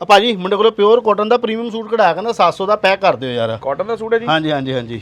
ਆ ਭਾਜੀ ਮੁੰਡੇ ਕੋਲ ਪਿਓਰ ਕਾਟਨ ਦਾ ਪ੍ਰੀਮੀਅਮ ਸੂਟ ਕਢਾਇਆ ਕਹਿੰਦਾ 700 ਦਾ ਪੈਕ ਕਰ ਦਿਓ ਯਾਰ। ਕਾਟਨ ਦਾ ਸੂਟ ਹੈ ਜੀ? ਹਾਂਜੀ ਹਾਂਜੀ ਹਾਂਜੀ।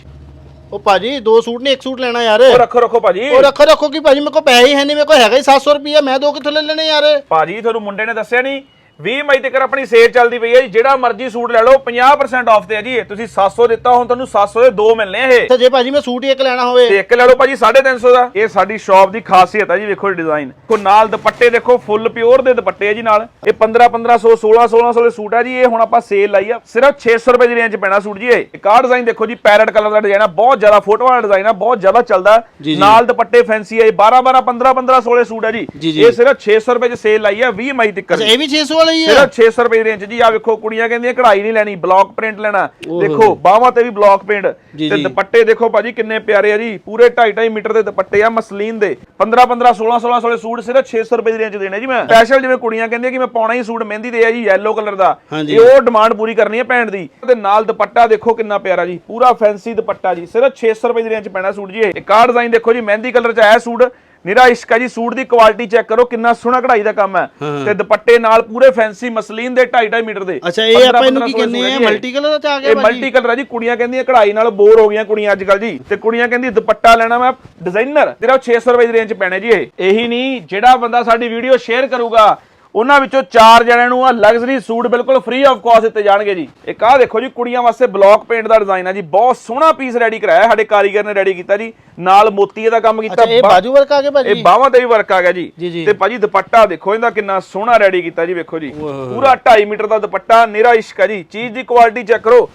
ਉਹ ਭਾਜੀ ਦੋ ਸੂਟ ਨੇ ਇੱਕ ਸੂਟ ਲੈਣਾ ਯਾਰ। ਉਹ ਰੱਖੋ ਰੱਖੋ ਭਾਜੀ। ਉਹ ਰੱਖੋ ਰੱਖੋ ਕੀ ਭਾਜੀ ਮੇਰੇ ਕੋਲ ਪੈਸੇ ਹੀ ਹੈ ਨਹੀਂ ਮੇਰੇ ਕੋਲ ਹੈਗਾ ਹੀ 700 ਰੁਪਈਆ ਮੈਂ ਦੋ ਕਿੱਥੋਂ ਲੈ ਲੈਣੇ ਯਾਰ? ਭਾਜੀ ਤੁਹਾਨੂੰ ਮੁੰਡੇ ਨੇ ਦੱਸਿਆ ਨਹੀਂ। 20 ਮਈ ਤੱਕ ਆਪਣੀ ਸੇਲ ਚੱਲਦੀ ਪਈ ਹੈ ਜੀ। ਜਿਹੜਾ ਮਰਜ਼ੀ ਸੂਟ ਲੈ ਲਓ 50% ਆਫ ਤੇ ਹੈ ਜੀ। ਇਹ। ਤੁਸੀਂ 700 ਦਿੱਤਾ ਹੁਣ ਤੁਹਾਨੂੰ 700 ਦੇ ਦੋ ਮਿਲਨੇ ਇਹ। ਤੇ ਜੇ ਭਾਜੀ ਮੈਂ ਸੂਟ ਹੀ ਇੱਕ ਲੈਣਾ ਹੋਵੇ। ਤੇ ਇੱਕ ਲੈ ਲਓ ਭਾਜੀ 350 ਦਾ। ਇਹ ਸਾਡੀ ਸ਼ਾਪ ਦੀ ਖਾਸੀਅਤ ਹੈ ਜੀ ਵੇਖੋ ਡਿਜ਼ਾਈਨ ਕੋ ਨਾਲ ਦੁਪੱਟੇ ਦੇਖੋ ਫੁੱਲ ਪਿਓਰ ਦੇ ਦੁਪੱਟੇ ਆ ਜੀ ਨਾਲ। ਇਹ 15 1500 16 1600 ਦੇ ਸੂਟ ਹੈ ਜੀ। ਇਹ ਹੁਣ ਆਪਾਂ ਸੇਲ ਲਾਈ ਆ। ਸਿਰਫ 600 ਰੁਪਏ ਦੀ ਰੇਂਜ ਪੈਣਾ ਸੂਟ ਜੀ ਇਹ। ਇੱਕ ਆਹ ਡਿਜ਼ਾਈਨ ਦੇਖੋ ਜੀ ਪੈਰਟ ਕਲਰ ਦਾ ਡਿਜ਼ਾਈਨ ਆ। ਬਹੁਤ ਜ਼ਿਆਦਾ ਫੋਟੋ ਵਾਲਾ ਡਿਜ਼ਾਈਨ ਆ ਬਹੁਤ ਜ਼ਿਆਦਾ ਚੱਲਦਾ। ਨਾਲ ਦੁਪੱਟੇ ਫੈਂਸੀ ਹੈ 12 12 15 15 16 ਸੂਟ ਹੈ ਜੀ। ਇਹ ਸਿਰਫ 600 ਰੁਪਏ 'ਚ ਸੇਲ ਲਾਈ ਆ 20 ਮਈ ਤੱਕ ਇਹ ਵੀ 600 ਵਾਲਾ ਹੀ ਸਿਰਫ 600 ਰੁਪਏ ਦੀ ਰੇਂਜ ਜੀ। ਆ ਵੇਖੋ ਕੁੜੀਆਂ ਕਹਿੰਦੀਆਂ ਕਢਾਈ ਨਹੀਂ ਲੈਣੀ ਬਲੌਕ ਪ੍ਰਿੰਟ ਲੈਣਾ। ਦੇਖੋ ਬਾਹਾਂ ਤੇ ਵੀ ਬਲੌਕ ਪ੍ਰਿੰਟ ਤੇ। ਦੁਪੱਟੇ ਦੇਖੋ ਭਾਜੀ ਕਿੰਨੇ ਪਿਆਰੇ ਆ ਜੀ। ਪੂਰੇ 2.5 2.5 ਮੀਟਰ ਦੇ ਦੁਪੱਟੇ ਆ ਮਸਲੀਨ ਦੇ। 15 15 16 16 16 ਸੂਟ ਸਿਰਫ 600 ਰੁਪਏ ਦੀ ਰੇਂਜ ਦੇਣੇ ਜੀ ਮੈਂ। ਸਪੈਸ਼ਲ ਜਿਵੇਂ ਕੁੜੀਆਂ ਕਹਿੰਦੀਆਂ ਕਿ ਮੈਂ ਪਾਉਣਾ ਹੀ ਸੂਟ ਮਹਿੰਦੀ ਦੇ ਆ ਜੀ yellow ਕਲਰ ਦਾ। ਇਹ ਉਹ ਡਿਮਾਂਡ ਪੂਰੀ ਕਰਨੀ ਹੈ ਭੈਣ ਦੀ। ਤੇ ਨਾਲ ਦੁਪੱਟਾ ਦੇਖੋ ਕਿੰਨਾ ਪਿਆਰਾ ਜੀ। ਪੂਰਾ ਫੈਂਸੀ ਦੁਪੱਟਾ ਜੀ। ਸਿਰਫ 600 ਰੁਪਏ ਦੀ ਰੇਂਜ ਪੈਣਾ ਸੂਟ ਜੀ ਇਹ। ਆਹ ਡਿਜ਼ਾਈਨ ਦੇਖੋ ਜੀ ਮਹਿੰਦੀ ਕਲਰ 'ਚ ਆਇਆ ਸੂਟ। ਨਿਰਾ ਇਸ਼ਕ ਹੈ ਜੀ ਸੂਟ ਦੀ ਕੁਆਲਿਟੀ ਚੈੱਕ ਕਰੋ ਕਿੰਨਾ ਸੋਹਣਾ ਕਢਾਈ ਦਾ ਕੰਮ ਹੈ। ਤੇ ਦੁਪੱਟੇ ਨਾਲ ਪੂਰੇ ਫੈਂਸੀ ਮਸਲੀਨ ਦੇ 2.5 2.5 ਮੀਟਰ ਦੇ। ਅੱਛਾ ਇਹ 15 ਆਪਾਂ ਇਹਨੂੰ ਕੀ 15 ਕਹਿੰਦੇ ਆ। ਮਲਟੀ ਕਲਰ ਚ ਆ ਗਿਆ ਇਹ ਮਲਟੀ ਕਲਰ ਹੈ ਜੀ ਕੁੜੀਆਂ ਕਹਿੰਦੀਆਂ ਕਢਾਈ ਨਾਲ ਬੋਰ ਹੋ ਗਈਆਂ ਕੁੜੀਆਂ ਅੱਜ ਕੱਲ ਜੀ। ਤੇ ਕੁੜੀਆਂ ਕਹਿੰਦੀ ਦੁਪੱਟਾ ਲੈਣਾ ਮੈਂ ਡਿਜ਼ਾਈਨਰ ਤੇਰਾ 600 ਰੁਪਏ ਦੀ ਰੇਂਜ ਪੈਣੇ ਜੀ ਇਹ। ਇਹੀ ਨਹੀਂ ਜਿਹੜਾ ਬੰਦਾ ਸਾਡੀ ਵੀਡੀਓ ਸ਼ੇਅਰ ਕਰੂਗਾ ਉਹਨਾਂ ਵਿੱਚੋਂ ਚਾਰ ਜਣਿਆਂ ਨੂੰ ਆ ਲਗਜ਼ਰੀ ਸੂਟ ਬਿਲਕੁਲ ਫ੍ਰੀ ਆਫ ਕਾਸਟ ਦਿੱਤੇ ਜਾਣਗੇ ਜੀ। ਇੱਕ ਆਹ ਦੇਖੋ ਜੀ ਕੁੜੀਆਂ ਵਾਸਤੇ ਬਲੌਕ ਪੇਂਟ ਦਾ ਡਿਜ਼ਾਈਨ ਹੈ ਜੀ ਬਹੁਤ ਸੋਹਣਾ ਪੀਸ ਰੈਡੀ ਕਰਾਇਆ ਸਾਡੇ ਕਾਰੀਗਰ ਨੇ ਰੈਡੀ ਕੀਤਾ ਜੀ। ਨਾਲ ਮੋਤੀਏ ਦਾ ਕੰਮ ਕੀਤਾ ਇਹ ਬਾਜੂ ਵਰਕ ਆ ਗਿਆ ਇਹ ਭਾਜੀ ਬਾਹਾਂ ਤੇ ਵੀ ਵਰਕ ਆ ਗਿਆ ਜੀ। ਤੇ ਭਾਜੀ ਦੁਪੱਟਾ ਦੇਖੋ ਇਹਦਾ ਕਿੰਨਾ ਸੋਹਣਾ ਰੈਡੀ ਕੀਤਾ ਜੀ ਵੇਖੋ ਜੀ। ਪੂਰਾ 2.5 ਮੀਟਰ ਦਾ ਦੁਪੱਟਾ ਨਿਰਾ ਇਸ਼ਕ ਹੈ ਜੀ। ਚੀਜ਼ ਦੀ ਕੁਆਲਿਟੀ ਚੈੱਕ ਕਰੋ।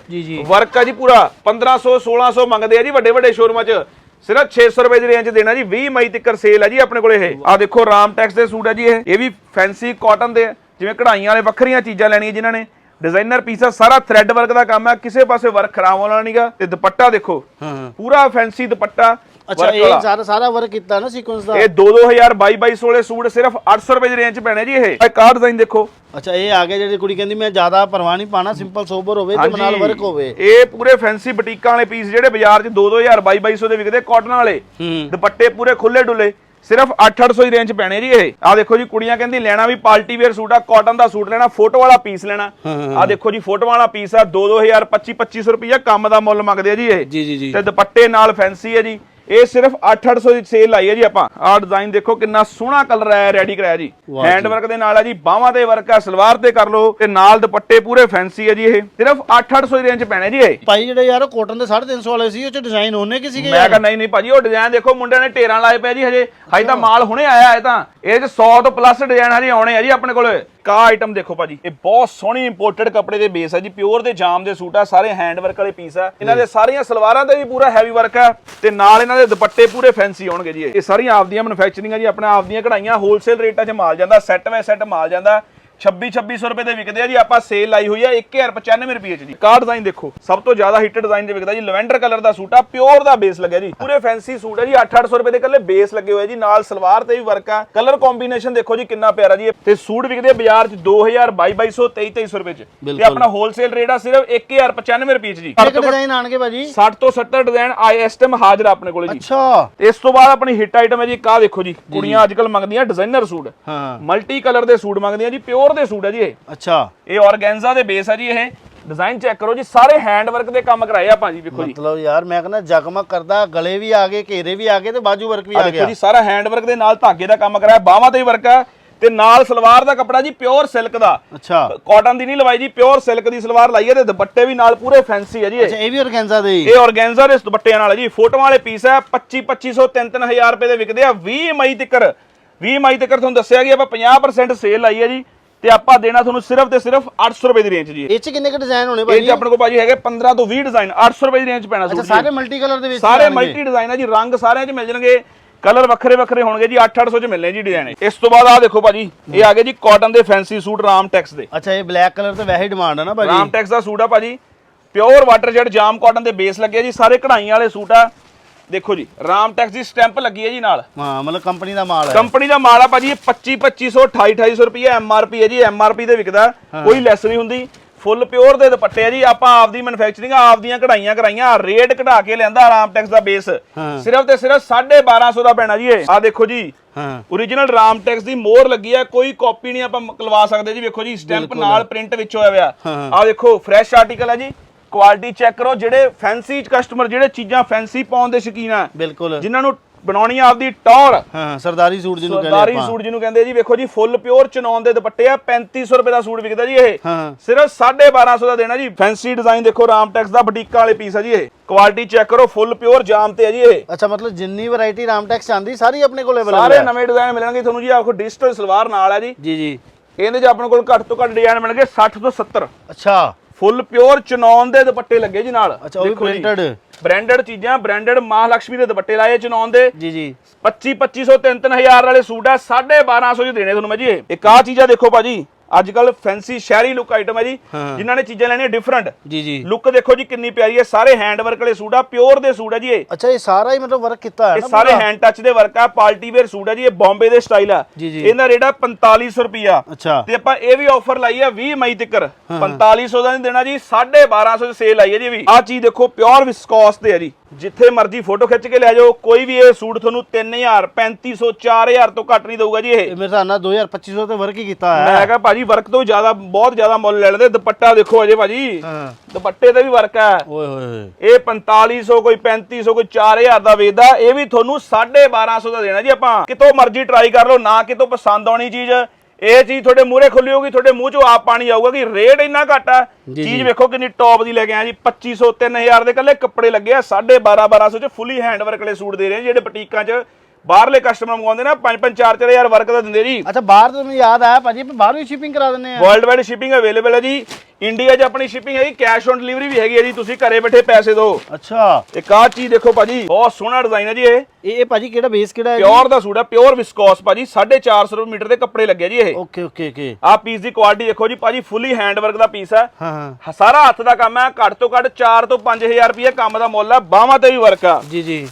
ਵਰਕ ਆ ਜੀ ਪੂਰਾ। 1500 1600 ਮੰਗਦੇ ਆ ਜੀ ਵੱਡੇ ਵੱਡੇ ਸ਼ੋਰੂਮਾਂ 'ਚ। ਸਿਰਫ 600 ਰੁਪਏ ਦੀ ਰੇਂਜ ਦੇਣਾ ਜੀ 20 ਮਈ ਤੱਕ ਸੇਲ ਹੈ ਜੀ ਆਪਣੇ ਕੋਲੇ ਇਹ। ਆ ਦੇਖੋ ਰਾਮ ਟੈਕਸ ਦੇ ਸੂਟ ਹੈ ਜੀ ਇਹ। ਇਹ ਵੀ ਫੈਂਸੀ ਕਾਟਨ ਦੇ ਜਿਵੇਂ ਕਢਾਈਆਂ ਵਾਲੇ ਵੱਖਰੀਆਂ ਚੀਜ਼ਾਂ ਲੈਣੀਆਂ ਜਿਨ੍ਹਾਂ ਨੇ। ਡਿਜ਼ਾਈਨਰ ਪੀਸ ਆ ਸਾਰਾ ਥ੍ਰੈਡ ਵਰਕ ਦਾ ਕੰਮ ਹੈ ਕਿਸੇ ਪਾਸੇ ਵਰਕ ਖਰਾਬ ਹੋਣਾ ਨਹੀਂਗਾ ਤੇ ਦੁਪੱਟਾ ਦੇਖੋ। ਪੂਰਾ ਫੈਂਸੀ ਦੁਪੱਟਾ। ਅੱਛਾ work ਇਹ ਵਾਲਾ। ਸਾਰਾ ਸਾਰਾ ਵਰਕ ਕੀਤਾ ਨਾ ਸੀਕੁਐਂਸ ਦਾ? ਇਹ 2000 22 22 16 ਸੂਟ ਸਿਰਫ 800 ਰੁਪਏ ਦੀ ਰੇਂਜ 'ਚ ਪੈਣੇ ਜੀ ਇਹ। ਇੱਕ ਆਹ ਡਿਜ਼ਾਈਨ ਦੇਖੋ। ਅੱਛਾ ਇਹ ਆ ਗਿਆ ਜਿਹੜੀ ਕੁੜੀ ਕਹਿੰਦੀ ਮੈਂ ਜ਼ਿਆਦਾ ਪਰਵਾਹ ਨਹੀਂ ਪਾਣਾ ਸਿੰਪਲ ਸੋਬਰ ਹੋਵੇ ਤੇ ਨਾਲ ਵਰਕ ਹੋਵੇ। ਇਹ ਪੂਰੇ ਫੈਂਸੀ ਬੁਟੀਕਾਂ ਵਾਲੇ ਪੀਸ ਜਿਹੜੇ ਬਾਜ਼ਾਰ 'ਚ 2000 22 2200 ਦੇ ਵਿਕਦੇ ਕਾਟਨ ਵਾਲੇ। ਹੂੰ। ਦੁਪੱਟੇ ਪੂਰੇ ਖੁੱਲੇ ਡੁੱਲੇ ਸਿਰਫ 8-800 ਦੀ ਰੇਂਜ 'ਚ ਪੈਣੇ ਜੀ ਇਹ। ਆ ਦੇਖੋ ਜੀ ਕੁੜੀਆਂ ਕਹਿੰਦੀ ਲੈਣਾ ਵੀ ਪਾਰਟੀ ਵੇਅਰ ਸੂਟ ਆ ਕਾਟਨ ਦਾ ਸੂਟ ਲੈਣਾ ਫੋਟੋ ਵਾਲਾ ਪੀਸ ਲੈਣਾ। ਹਾਂ, ਹਾਂ, ਆ ਦੇਖੋ ਜੀ ਫੋਟੋ ਵਾਲਾ ਪੀਸ ਆ 2-2000 25-2500 ਰੁਪਈਆ ਕੰਮ ਦਾ ਮੁੱਲ ਮੰਗਦੇ ਆ ਜੀ ਇਹ। ਜੀ ਜੀ ਜੀ। ਤੇ ਦੁਪੱਟੇ ਨਾਲ ਫੈਂਸੀ ਹੈ ਜੀ। ਇਹ ਸਿਰਫ 8-800 ਦੀ ਸੇਲ ਲਾਈ ਹੈ ਜੀ ਆਪਾਂ। ਆਹ ਡਿਜ਼ਾਈਨ ਦੇਖੋ ਕਿੰਨਾ ਸੋਹਣਾ ਕਲਰ ਹੈ ਰੈਡੀ ਕਰਾਇਆ ਜੀ। ਹੈਂਡ ਵਰਕ ਦੇ ਨਾਲ ਹੈ ਜੀ ਬਾਹਾਂ ਤੇ ਵਰਕ ਹੈ ਸਲਵਾਰ ਤੇ ਕਰ ਲਓ ਤੇ ਨਾਲ ਦੁਪੱਟੇ ਪੂਰੇ ਫੈਂਸੀ ਹੈ ਜੀ ਇਹ। ਸਿਰਫ 8-800 ਦੀ ਰੇਂਜ ਪੈਣੇ ਜੀ ਇਹ। ਭਾਈ ਜਿਹੜੇ ਯਾਰ ਕਾਟਨ ਦੇ 350 ਵਾਲੇ ਸੀ ਉਹ ਚ ਡਿਜ਼ਾਈਨ ਉਹਨੇ ਕਿ ਸੀਗੇ ਮੈਂ ਯਾਰ? ਕਿਹਾ ਨਹੀਂ ਨਹੀਂ ਭਾਜੀ ਉਹ ਡਿਜ਼ਾਈਨ ਦੇਖੋ ਮੁੰਡਿਆਂ ਨੇ ਢੇਰਾਂ ਲਾਏ ਪਏ ਜੀ ਹਜੇ। ਹਜੇ ਤਾਂ ਮਾਲ ਹੁਣੇ ਆਇਆ ਹੈ ਤਾਂ। ਇਹ 'ਚ 100 ਤੋਂ ਪਲੱਸ ਡਿਜ਼ਾਈਨ ਹਜੇ ਆਉਣੇ ਆ ਜੀ ਆਪਣੇ ਕੋਲ। ਕਾ ਆਈਟਮ ਦੇਖੋ ਭਾਜੀ। ਇਹ ਬਹੁਤ ਸੋਹਣੀ ਇੰਪੋਰਟਡ ਕੱਪੜੇ ਦੇ ਬੇਸ ਹੈ ਜੀ। ਪਿਓਰ ਦੇ ਜਾਮ ਦੇ ਸੂਟ ਆ ਸਾਰੇ ਹੈਂਡ ਵਰਕ ਵਾਲੇ ਪੀਸ ਆ। ਇਹਨਾਂ ਦੇ ਸਾਰੀਆਂ ਸਲਵਾਰਾਂ ਤੇ ਵੀ ਪੂਰਾ ਹੈਵੀ ਵਰਕ ਆ ਤੇ ਨਾਲ ਇਹਨਾਂ ਦੇ ਦੁਪੱਟੇ ਪੂਰੇ ਫੈਂਸੀ ਹੋਣਗੇ ਜੀ ਇਹ। ਸਾਰੀਆਂ ਆਪਦੀਆਂ ਮੈਨੂਫੈਕਚਰਿੰਗ ਆ ਜੀ ਆਪਣਾ ਆਪਦੀਆਂ ਕਢਾਈਆਂ ਹੋਲਸੇਲ ਰੇਟਾਂ 'ਚ ਮਾਲ ਜਾਂਦਾ ਸੈੱਟ ਵੇ ਸੈੱਟ ਮਾਲ ਜਾਂਦਾ। 26 2600 ਰੁਪਏ ਦੇ ਵਿਕਦੇ ਆ ਜੀ ਆਪਾਂ ਸੇਲ ਲਾਈ ਹੋਈ ਆ 1095 ਰੁਪਏ ਚ ਜੀ। ਕਾ ਡਿਜ਼ਾਈਨ ਦੇਖੋ ਸਭ ਤੋਂ ਜ਼ਿਆਦਾ ਹਿੱਟ ਡਿਜ਼ਾਈਨ ਦੇ ਵਿਕਦਾ ਜੀ ਲਵੈਂਡਰ ਕਲਰ ਦਾ ਸੂਟ ਆ ਪਿਓਰ ਦਾ ਬੇਸ ਲੱਗਿਆ ਜੀ। ਪੂਰੇ ਫੈਂਸੀ ਸੂਟ ਹੈ ਜੀ 8-800 ਰੁਪਏ ਦੇ ਕੱਲੇ ਬੇਸ ਲੱਗੇ ਹੋਏ ਜੀ ਨਾਲ ਸਲਵਾਰ ਤੇ ਵੀ ਵਰਕ ਆ। ਕਲਰ ਕੰਬੀਨੇਸ਼ਨ ਦੇਖੋ ਜੀ ਕਿੰਨਾ ਪਿਆਰਾ ਜੀ। ਤੇ ਸੂਟ ਵਿਕਦੇ ਆ ਬਾਜ਼ਾਰ ਚ 2000 2200 2300 ਰੁਪਏ ਚ। ਤੇ। ਆਪਣਾ ਹੋਲਸੇਲ ਰੇਟ ਆ ਸਿਰਫ 1095 ਰੁਪਏ ਚ ਜੀ। ਕਿਹੜੇ ਡਿਜ਼ਾਈਨ ਆਣਗੇ ਭਾਜੀ। 60 ਤੋਂ 70 ਡਿਜ਼ਾਈਨ ਆਈਐਸਟਮ ਹਾਜ਼ਰ ਆ ਆਪਣੇ ਕੋਲੇ ਜੀ। ਅੱਛਾ। ਤੇ ਇਸ ਤੋਂ ਬਾਅਦ ਆਪਣੀ ਹਿੱਟ ਆਈਟਮ ਹੈ ਜੀ ਕਾ ਦੇਖੋ ਜੀ ਕੁੜੀਆਂ ਅੱਜਕੱਲ ਮੰਗਦੀਆਂ ਡਿਜ਼ਾਈਨਰ ਸੂਟ। ਹਾਂ। ਮਲਟੀ ਕਲਰ ਦੇ ਸੂਟ ਮੰਗਦੀਆਂ ਜੀ ਪਿਓਰ ਦੇ ਸੂਟ ਹੈ ਜੀ ਇਹ। ਅੱਛਾ। ਇਹ ਆਰਗੈਂਜ਼ਾ ਦੇ ਬੇਸ ਹੈ ਜੀ ਇਹ। ਡਿਜ਼ਾਈਨ ਚੈੱਕ ਕਰੋ ਜੀ ਸਾਰੇ ਹੈਂਡ ਵਰਕ ਦੇ ਕੰਮ ਕਰਾਏ ਆਪਾਂ ਜੀ ਵੇਖੋ ਜੀ। ਮਤਲਬ ਯਾਰ ਮੈਂ ਕਹਿੰਦਾ ਜਗਮਗ ਕਰਦਾ ਗਲੇ ਵੀ ਆ ਗਏ ਘੇਰੇ ਵੀ ਆ ਗਏ ਤੇ ਬਾਜੂ ਵਰਕ ਵੀ ਆ ਆ ਦੇਖੋ ਗਿਆ। ਜੀ ਸਾਰਾ ਹੈਂਡ ਵਰਕ ਦੇ ਨਾਲ ਧਾਗੇ ਦਾ ਕੰਮ ਕਰਾਇਆ ਬਾਹਾਂ ਤੇ ਵਰਕ ਹੈ ਤੇ ਨਾਲ ਸਲਵਾਰ ਦਾ ਕੱਪੜਾ ਜੀ ਪਿਓਰ ਸਿਲਕ ਦਾ। ਅੱਛਾ। ਕਾਟਨ ਦੀ ਨਹੀਂ ਲਵਾਈ ਜੀ ਪਿਓਰ ਸਿਲਕ ਦੀ ਸਲਵਾਰ ਲਾਈ ਹੈ ਤੇ ਦੁਪੱਟੇ ਵੀ ਨਾਲ ਪੂਰੇ ਫੈਂਸੀ ਹੈ ਜੀ ਅੱਛਾ ਇਹ ਵੀ ਆਰਗੈਂਜ਼ਾ ਦੇ ਹੀ? ਇਹ ਆਰਗੈਂਜ਼ਾ ਦੇ ਦੁਪੱਟਿਆਂ ਨਾਲ ਹੈ ਜੀ। ਫੋਟੋਆਂ ਵਾਲੇ ਪੀਸ ਹੈ 25 2500 3-3000 ਰੁਪਏ ਦੇ ਵਿਕਦੇ ਆ। 20 ਮਈ ਤੱਕ 20 ਮਈ ਤੱਕ ਤੁਹਾਨੂੰ ਦੱਸਿਆ ਕਿ ਆਪਾਂ 50% ਸੇਲ ਲਾਈ ਹੈ ਜੀ। ਤੇ ਆਪਾਂ ਦੇਣਾ ਤੁਹਾਨੂੰ ਸਿਰਫ ਤੇ ਸਿਰਫ 800 ਰੁਪਏ ਦੀ ਰੇਂਜ ਜੀ। ਇਹ ਚ ਕਿੰਨੇ ਕ ਡਿਜ਼ਾਈਨ ਹੋਣੇ ਇਹ ਭਾਜੀ ਚ ਆਪਣੇ ਕੋਲ ਭਾਜੀ ਹੈਗੇ 15 ਤੋਂ 20 ਡਿਜ਼ਾਈਨ 800 ਰੁਪਏ ਦੀ ਰੇਂਜ ਪੈਣਾ ਅੱਛਾ ਸਾਰੇ ਮਲਟੀ ਕਲਰ ਦੇ ਵਿੱਚ ਸਾਰੇ। ਮਲਟੀ ਡਿਜ਼ਾਈਨ ਹੈ ਜੀ ਰੰਗ ਸਾਰਿਆਂ 'ਚ ਮਿਲ ਜਾਣਗੇ। ਕਲਰ ਵੱਖਰੇ ਵੱਖਰੇ ਹੋਣਗੇ ਜੀ 8-800 'ਚ ਮਿਲਣੇ ਜੀ ਡਿਜ਼ਾਈਨ ਇਸ ਤੋਂ ਬਾਅਦ ਆਹ ਦੇਖੋ ਭਾਜੀ ਇਹ ਆ ਗਏ ਜੀ ਕਾਟਨ ਦੇ ਫੈਂਸੀ ਸੂਟ ਰਾਮ ਟੈਕਸ ਦੇ। ਅੱਛਾ ਇਹ ਬਲੈਕ ਕਲਰ ਤੇ ਵੈਸੇ ਡਿਮਾਂਡ ਹੈ ਨਾ ਭਾਜੀ? ਰਾਮ ਟੈਕਸ ਦਾ ਸੂਟ ਆ ਭਾਜੀ। ਪਿਓਰ ਵਾਟਰ ਜੈਟ ਜਾਮ ਕਾਟਨ ਦੇ ਬੇਸ ਲੱਗੇ ਆ ਜੀ ਸਾਰੇ ਕਢਾਈਆਂ ਵਾਲੇ ਸੂਟ ਆ। ਦੇਖੋ ਜੀ ਰਾਮ ਟੈਕਸ ਦੀ ਸਟੈਂਪ ਲੱਗੀ ਹੈ ਜੀ ਨਾਲ। ਹਾਂ ਮਤਲਬ ਕੰਪਨੀ ਦਾ ਮਾਲ ਹੈ। ਕੰਪਨੀ ਦਾ ਮਾਲ ਆ ਭਾਜੀ ਇਹ 25 2500 28 2800 ਰੁਪਏ ਐਮਆਰਪੀ ਹੈ ਜੀ ਐਮਆਰਪੀ ਤੇ ਵਿਕਦਾ ਕੋਈ ਲੈਸ ਨਹੀਂ ਹੁੰਦੀ। ਫੁੱਲ ਪਿਓਰ ਦੇ ਦੁਪੱਟੇ ਆ ਜੀ ਆਪਾਂ ਆਪਦੀ ਮੈਨੂਫੈਕਚਰਿੰਗ ਆਪਦੀਆਂ ਕਢਾਈਆਂ ਕਰਾਈਆਂ ਰੇਟ ਕਢਾ ਕੇ ਲਿਆਂਦਾ ਰਾਮਟੈਕਸ ਦਾ ਬੇਸ। ਸਿਰਫ ਤੇ ਸਿਰਫ 1250 ਦਾ ਪੈਣਾ ਜੀ ਇਹ। ਆ ਦੇਖੋ ਜੀ ਹਾਂ। ਓਰੀਜਨਲ ਰਾਮਟੈਕਸ ਦੀ ਮੋਹਰ ਲੱਗੀ ਹੈ ਕੋਈ ਕਾਪੀ ਨਹੀਂ ਆਪਾਂ ਕਲਵਾ ਸਕਦੇ ਜੀ ਵੇਖੋ ਜੀ ਸਟੈਂਪ ਨਾਲ ਪ੍ਰਿੰਟ ਵਿੱਚ ਹੋਇਆ ਹੋਇਆ। ਆ ਦੇਖੋ ਫਰੈਸ਼ ਆਰਟੀਕਲ ਹੈ ਜੀ। ਕੁਆਲਿਟੀ ਚੈੱਕ ਕਰੋ ਜਿਹੜੇ ਫੈਂਸੀ ਕਸਟਮਰ ਜਿਹੜੇ ਚੀਜ਼ਾਂ ਫੈਂਸੀ ਪਾਉਣ ਦੇ ਸ਼ੌਕੀਨ ਆ ਬਿਲਕੁਲ। ਜਿਨ੍ਹਾਂ ਨੂੰ ਬਣਾਉਣੀ ਆ ਆਪਦੀ ਟੌਰ। ਹਾਂ ਸਰਦਾਰੀ ਸੂਟ ਜਿਹਨੂੰ ਕਹਿੰਦੇ ਸਰਦਾਰੀ ਸੂਟ ਜਿਹਨੂੰ ਕਹਿੰਦੇ ਆ ਜੀ ਵੇਖੋ ਜੀ ਫੁੱਲ ਪਿਓਰ ਚਨੌਨ ਦੇ ਦੁਪੱਟੇ ਆ 3500 ਰੁਪਏ ਦਾ ਸੂਟ ਵਿਕਦਾ ਜੀ ਇਹ। ਹਾਂ। ਸਿਰਫ 1250 ਦਾ ਦੇਣਾ ਜੀ। ਫੈਂਸੀ ਡਿਜ਼ਾਈਨ ਦੇਖੋ ਰਾਮਟੈਕਸ ਦਾ ਬੁਟੀਕਾਂ ਵਾਲੇ ਪੀਸ ਆ ਜੀ ਇਹ। ਕੁਆਲਿਟੀ ਚੈੱਕ ਕਰੋ ਫੁੱਲ ਪਿਓਰ ਜਾਮ ਤੇ ਆ ਜੀ ਇਹ। ਅੱਛਾ ਮਤਲਬ ਜਿੰਨੀ ਵੈਰਾਈਟੀ ਰਾਮਟੈਕਸ ਆਂਦੀ ਸਾਰੀ ਆਪਣੇ ਕੋਲ ਅਵੇਲੇਬਲ ਸਾਰੇ ਹੈ ਨਵੇਂ ਡਿਜ਼ਾਈਨ ਮਿਲਣਗੇ ਤੁਹਾਨੂੰ ਜੀ ਆਖੋ ਡਿਜੀਟਲ ਸਲਵਾਰ ਨਾਲ ਆ ਜੀ। ਜੀ ਜੀ। ਇਹਦੇ 'ਚ ਆਪਣੇ ਕੋਲ ਘੱਟ ਤੋਂ ਘੱਟ ਡਿਜ਼ਾਈਨ ਮਿਲਣਗੇ 60 ਤੋਂ 70 ਅੱਛਾ। ਫੁੱਲ ਪਿਓਰ ਚਨੌਨ ਦੇ ਦੁਪੱਟੇ ਲੱਗੇ ਜੀ ਨਾਲ। ਅੱਛਾ ਉਹ ਪ੍ਰਿੰਟਡ ਬ੍ਰਾਂਡਡ ਚੀਜ਼ਾਂ ਬ੍ਰਾਂਡਡ ਮਹਾਲక్ష్ਮੀ ਦੇ ਦੁਪੱਟੇ ਲਾਏ ਚਨੌਨ ਦੇ। ਜੀ ਜੀ। 25 2500 3-3000 ਵਾਲੇ ਸੂਟ ਆ 1250 ਚ ਦੇਣੇ ਤੁਹਾਨੂੰ ਮੈਂ ਜੀ ਇਹ। ਇੱਕ ਆਹ ਚੀਜ਼ਾਂ ਦੇਖੋ ਭਾਜੀ। ਅੱਜ ਕੱਲ ਫੈਂਸੀ ਸ਼ਹਿਰੀ ਲੁੱਕ ਆਈਟਮ ਹੈ ਜੀ ਹਾਂ। ਜਿਨ੍ਹਾਂ ਨੇ ਚੀਜ਼ਾਂ ਲੈਣੀਆਂ ਡਿਫਰੈਂਟ ਜੀ ਜੀ। ਲੁੱਕ ਦੇਖੋ ਜੀ ਕਿੰਨੀ ਪਿਆਰੀ ਹੈ ਸਾਰੇ ਹੈਂਡ ਵਰਕ ਵਾਲੇ ਸੂਟ ਆ ਪਿਓਰ ਦੇ ਸੂਟ ਆ ਜੀ ਇਹ। ਅੱਛਾ ਇਹ ਸਾਰਾ ਹੀ ਮਤਲਬ ਵਰਕ ਕੀਤਾ ਹੈ ਇਹ ਨਾ ਸਾਰੇ? ਹੈਂਡ ਟੱਚ ਦੇ ਵਰਕ ਆ ਪਾਰਟੀ ਵੇਅਰ ਸੂਟ ਆ ਜੀ ਇਹ ਬੰਬੇ ਦੇ ਸਟਾਈਲ ਆ। ਇਹਦਾ ਰੇਟ ਆ 4500 ਰੁਪਿਆ ਅੱਛਾ। ਤੇ ਆਪਾਂ ਇਹ ਵੀ ਆਫਰ ਲਾਈ ਆ 20 ਮਈ ਤੱਕ 4500 ਦਾ ਨਹੀਂ ਦੇਣਾ ਜੀ 1250 ਚ ਸੇਲ ਆਈ ਹੈ ਜੀ ਵੀ। ਆਹ ਚੀਜ਼ ਦੇਖੋ ਪਿਓਰ ਵਿਸਕੋਸ ਤੇ ਹੈ ਜੀ। ਜਿੱਥੇ ਮਰਜ਼ੀ ਫੋਟੋ ਖਿੱਚ ਕੇ ਲੈ ਜਾਓ ਕੋਈ ਵੀ ਇਹ ਸੂਟ ਤੁਹਾਨੂੰ 3000 3500 4000 ਤੋਂ ਘੱਟ ਨਹੀਂ ਦਊਗਾ ਜੀ ਇਹ। ਇਹ ਮੇਰੇ ਹਿਸਾਬ ਨਾਲ 2250 ਤੇ ਵਰਕ ਹੀ ਕੀਤਾ ਮੈਂ ਹੈ ਕਹਾਂ ਭਾਜੀ ਵਰਕ ਤੋਂ ਜ਼ਿਆਦਾ ਬਹੁਤ ਜ਼ਿਆਦਾ ਮੁੱਲ ਲੈ ਲੈਂਦੇ। ਦੁਪੱਟਾ ਦੇਖੋ ਅਜੇ ਭਾਜੀ। ਹਾਂ। ਦੁਪੱਟੇ ਤੇ ਵੀ ਵਰਕ ਹੈ। ਓਏ ਹੋਏ ਹੋਏ ਇਹ 4500 ਕੋਈ 3500 ਕੋਈ 4000 ਦਾ ਵੇਚਦਾ। ਇਹ ਵੀ ਤੁਹਾਨੂੰ 1250 ਦਾ ਦੇਣਾ ਜੀ ਆਪਾਂ। ਕਿਤੋਂ ਮਰਜ਼ੀ ਟਰਾਈ ਕਰ ਲਓ ਨਾ ਕਿਤੋਂ ਪਸੰਦ ਆਉਣੀ ਚੀਜ਼। ਇਹ ਚੀਜ਼ ਤੁਹਾਡੇ ਮੂਹਰੇ ਖੁੱਲੀ ਹੋਊਗੀ ਤੁਹਾਡੇ ਮੂੰਹ 'ਚੋਂ ਆਪ ਪਾਣੀ ਆਊਗਾ ਕਿ ਰੇਟ ਇੰਨਾ ਘੱਟ ਆ ਚੀਜ਼। ਵੇਖੋ ਕਿੰਨੀ ਟੌਪ ਦੀ ਲੈ ਕੇ ਆਇਆ ਜੀ 2500 3000 ਦੇ ਕੱਲੇ ਕੱਪੜੇ ਲੱਗੇ ਆ 12.5 1200 ਚ ਫੁੱਲੀ ਹੈਂਡ ਵਰਕ ਵਾਲੇ ਸੂਟ ਦੇ ਰਹੇ ਜਿਹੜੇ ਬੁਟੀਕਾਂ 'ਚ ਬਾਹਰਲੇ ਕਸਟਮਰ ਮੰਗਵਾਉਂਦੇ ਨਾ 5-5 4-4000 ਵਰਕ ਦਾ ਦਿੰਦੇ ਜੀ। ਅੱਛਾ ਬਾਹਰ ਤੋਂ ਮੈਨੂੰ ਯਾਦ ਆਇਆ ਭਾਜੀ ਆਪਾਂ ਬਾਹਰੋਂ ਹੀ ਸ਼ਿਪਿੰਗ ਕਰਾ ਦਿੰਨੇ ਆ ਵਰਲਡ ਵਾਈਡ ਸ਼ਿਪਿੰਗ ਅਵੇਲੇਬਲ ਹੈ ਜੀ। ਇੰਡੀਆ 'ਚ ਆਪਣੀ ਸ਼ਿਪਿੰਗ ਹੈਗੀ ਕੈਸ਼ ਔਨ ਡਿਲੀਵਰੀ ਵੀ ਹੈਗੀ ਹੈ ਜੀ ਤੁਸੀਂ ਘਰੇ ਬੈਠੇ ਪੈਸੇ ਦਿਓ। ਅੱਛਾ। ਇੱਕ ਆਹ ਚੀਜ਼ ਦੇਖੋ ਭਾਜੀ ਬਹੁਤ ਸੋਹਣਾ ਡਿਜ਼ਾਈਨ ਹੈ ਜੀ ਇਹ। ਇਹ ਇਹ ਭਾਜੀ ਕਿਹੜਾ ਬੇਸ ਕਿਹੜਾ ਹੈ ਜੀ? ਪਿਓਰ ਦਾ ਸੂਟ ਹੈ ਪਿਓਰ ਵਿਸਕੋਸ ਭਾਜੀ 450 ਰੁਪਏ ਮੀਟਰ ਦੇ ਕੱਪੜੇ ਲੱਗੇ ਜੀ ਇਹ। ਓਕੇ ਓਕੇ ਓਕੇ ਆਹ ਪੀਸ ਦੀ ਕੁਆਲਿਟੀ ਦੇਖੋ ਜੀ ਭਾਜੀ ਫੁੱਲੀ ਹੈਂਡ ਵਰਕ ਦਾ ਪੀਸ ਹਾਂ। ਹਾਂ ਹ- ਸਾਰਾ ਹੱਥ ਦਾ ਕੰਮ ਹੈ ਘੱਟ ਤੋਂ ਘੱਟ 4 ਤੋਂ 5000 ਰੁਪਏ ਕੰਮ ਦਾ ਮੁੱਲ ਹੈ ਬਾਹਾਂ ਤੇ ਵੀ ਵਰਕ ਆ। ਜੀ ਜੀ।